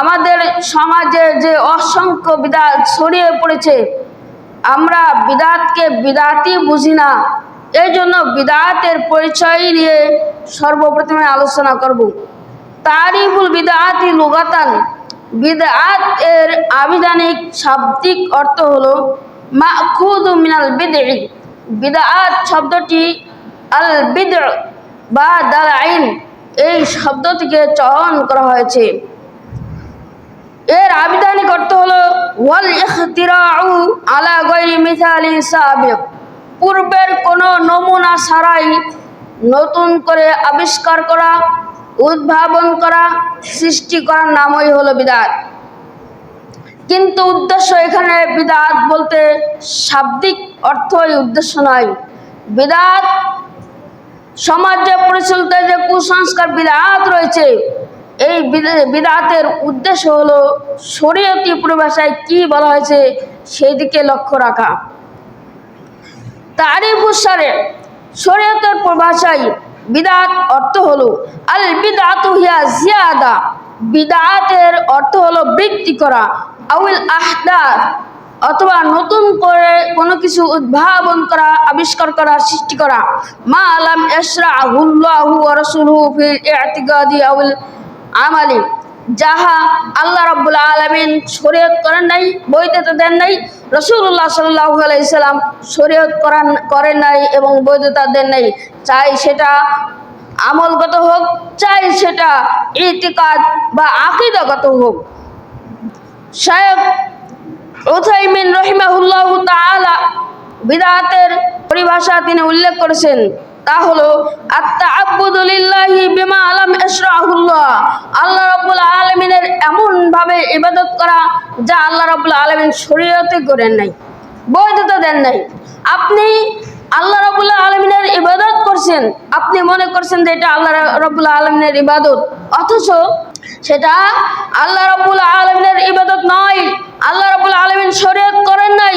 আমাদের সমাজে যে অসংখ্য বিদাত ছড়িয়ে পড়েছে, আমরা বিদাতকে বিদাতই বুঝি না। এই জন্য বিদাতের পরিচয় নিয়ে সর্বপ্রথমে আলোচনা করব। তারিফুল বিদাতি লুগাতান। বিদাত এর আবিধানিক শাব্দিক অর্থ হলো মাখুদ মিনাল বিদঈ। বিদাত শব্দটি আল বিদ বা দাল আইন। এই শব্দ থেকে চয়ন করা হয়েছে। এর আবিধানিক অর্থ হলো, ওয়াল ইখতিরাউ আলা গৈরি মিসালি সাবিক। পূর্বের কোনো নমুনা ছাড়াই নতুন করে আবিষ্কার করা, উদ্ভাবন করা, সৃষ্টি করার নামই হলো বিদাত। কিন্তু উদ্দেশ্য এখানে বিদাত বলতে শাব্দিক অর্থই উদ্দেশ্য নয়। বিদাত সমাজে পরিচালিত যে কুসংস্কার বিদাত রয়েছে এই বিদা- বিদাতের উদ্দেশ্য হলো শরীয়তি পরিভাষায় কি বলা হয়েছে সেই দিকে লক্ষ্য রাখা। তারিফুসারে শরীয়তের পরিভাষায় বিদাত অর্থ হলো আল বিদাতু হিয়া জিয়াদা। বিদাতের অর্থ হলো বৃদ্ধি করা, আউল আহদাত অথবা নতুন করে কোনো কিছু উদ্ভাবন করা, আবিষ্কার করা, সৃষ্টি করা। মা আলাম ইসরাহুল্লাহু ওয়া রাসূলুহু ফিল আউল আমালি। যাহা আল্লাহ রাব্বুল আলামিন শরীয়ত করেন নাই বৈধতা দেন নাই রসুল্লাহ সাল্লাহ আলাইসাল্লাম শরীয়ত করান, করেন নাই এবং বৈধতা দেন নাই। চাই সেটা আমলগত হোক, চাই সেটা ইতিকাদ বা আকিদাগত হোক। শায়ক উথাইমিন রহিমাহুল্লাহ তাআলা বিদাতের পরিভাষা তিনি উল্লেখ করেছেন তা হলো আত্মা আব্বুদুলিল্লাহি বিমা আলাম ইসরাহুল্লাহ আল্লাহ রাব্বুল আলামিনের এমন ভাবে ইবাদত করা যা আল্লাহ রাব্বুল আলামিন শরীয়তে করেন নাই, বৈধতা দেন নাই। আপনি আল্লাহ রাব্বুল আলামিনের ইবাদত করছেন, আপনি মনে করছেন যে এটা আল্লাহ রাব্বুল আলামিনের ইবাদত, অথচ সেটা আল্লাহ রাব্বুল আলামিনের ইবাদত নয়। আল্লাহ রাব্বুল আলামিন শরীয়ত করেন নাই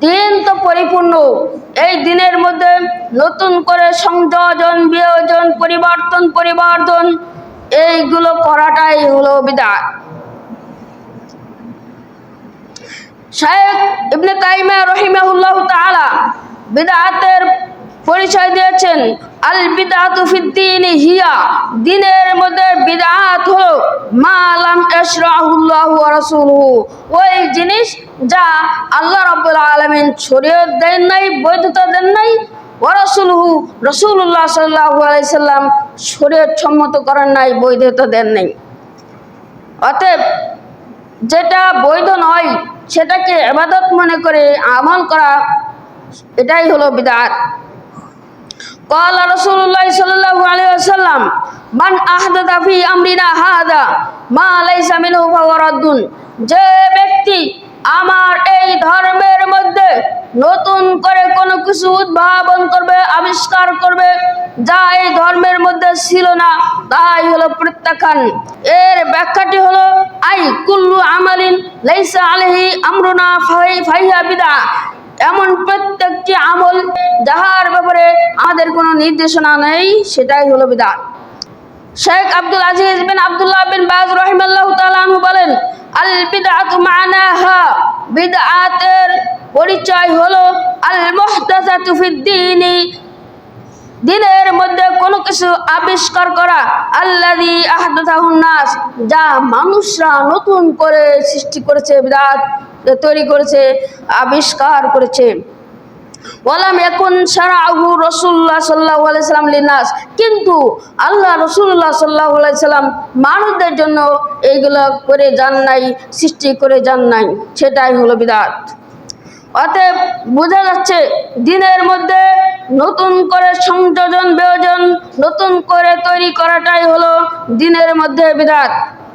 দিন তো পরিপূর্ণ। এই দিনের মধ্যে নতুন করে সংযোজন, বিয়োজন, পরিবর্তন পরিবর্তন এইগুলো করাটাই হলো বিদায়। শেখ ইবনে তাইমা রহিমাহুল্লাহ তাআলা বিদআতের পরিচয় দিয়েছেন। আল বিদআতু ফিদ্দিন, হিয়া দিনের মধ্যে বিদআত হলো, মা লাম ইশরাহুল্লাহু ওয়া রাসূলুহু। ওই জিনিস যা আল্লাহ রাব্বুল আলামিন শরীয়ত দেন নাই, বৈধতা দেন নাই, ওয়া রাসূলুহু রাসূলুল্লাহ সাল্লাল্লাহু আলাইহি সাল্লাম শরীয়ত সম্মত করেন নাই, বৈধতা দেন নাই। অতএব যেটা বৈধ নয়, সেটাকে এবাদত মনে করে আমল করা, এটাই হলো বিদাত। قال رسول الله صلى الله عليه وسلم من أحدث في أمرنا هذا ما ليس منه فهو رد যে ব্যক্তি আমার এই ধর্মের মধ্যে নতুন করে কোনো কিছু উদ্ভাবন করবে আবিষ্কার করবে যা এই ধর্মের মধ্যে ছিল না তাই হলো প্রত্যাখ্যান এর ব্যাখ্যাটি হলো আই কুল্লু আমালিন লাইসা আলাইহি আমরুনা ফাই ফাইহা বিদা এমন প্রত্যেকটি আমল যাহার ব্যাপারে আমাদের কোনো নির্দেশনা নেই, সেটাই হলো বিদাত শেখ আব্দুল আজিজ বিন আব্দুল্লাহ বিন বাজ রহিমাল্লাহ তাআলাহু বলেন, আল বিদআতু মানাহা, বিদআতের পরিচয় হলো আল মুহদাসাতু ফিদ দীনি, দিনের মধ্যে কোনো কিছু আবিষ্কার করা আল্লাদি আহদাতাহুন নাস, যা মানুষরা নতুন করে সৃষ্টি করেছে বিদাত তৈরি করেছে, আবিষ্কার করেছে। ওয়ালাম এখন সারাহু রসুল্লাহ সাল্লাহ আলাইসাল্লাম লিনাস। কিন্তু আল্লাহ রসুল্লাহ সাল্লাহ আলাইসাল্লাম মানুষদের জন্য এইগুলো করে যান নাই, সৃষ্টি করে যান নাই। সেটাই হলো বিদাত। অতএব বোঝা যাচ্ছে দিনের মধ্যে নতুন করে সংযোজন বিয়োজন নতুন করে তৈরি করাটাই হলো দিনের মধ্যে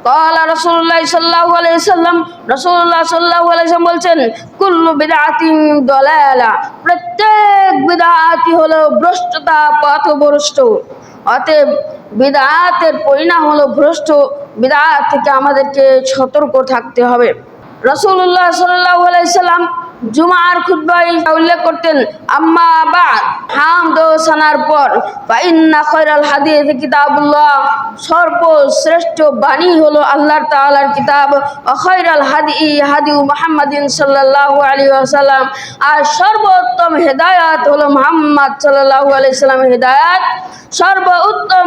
কলা রসুল্লাহ সাল্লাহ আলাইসাল্লাম রসুল্লাহ সাল্লাহ আলাইসাল্লাম বলছেন, কুল্লু বিদাতিন দলালা। প্রত্যেক বিদাতি হলো ভ্রষ্টতা, পথভ্রষ্ট। অতএব বিদাতের পরিণাম হলো ভ্রষ্ট। বিদাত থেকে আমাদেরকে সতর্ক থাকতে হবে। রসুল্লাহ সাল্লাহ আলাইসাল্লাম জুমার খুদ্বাই উল্লেখ করতেন, আম্মা বাদ। হামদ ও সানার পর, ফাইন্না খয়রাল হাদিস কিতাবুল্লাহ। সর্বশ্রেষ্ঠ বাণী হলো আল্লাহর তাআলার কিতাব ও খয়রাল হাদি হাদি মুহাম্মাদিন সাল্লাল্লাহু আলাইহি ওয়াসাল্লাম। আর সর্বোত্তম হেদায়াত হলো মুহাম্মদ সাল্লাল্লাহু আলাইহি সাল্লামের হেদায়াত। সর্ব উত্তম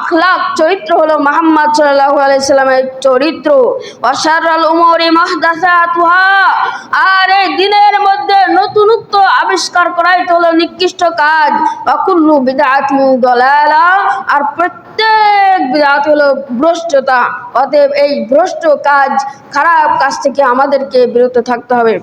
আখলাক চরিত্র হলো মোহাম্মদ সাল্লাল্লাহু আলাইহি সাল্লামের চরিত্র। ওয়াশারুল উমুরি মুহদাসাতুহা। আর এই দিনের মধ্যে নতুনত্ব আবিষ্কার করাই তো হলো নিকৃষ্ট কাজ। অকুল্লু কুল্লু দলালা। আর প্রত্যেক বিদাত হলো ভ্রষ্টতা। অতএব এই ভ্রষ্ট কাজ, খারাপ কাজ থেকে আমাদেরকে বিরত থাকতে হবে।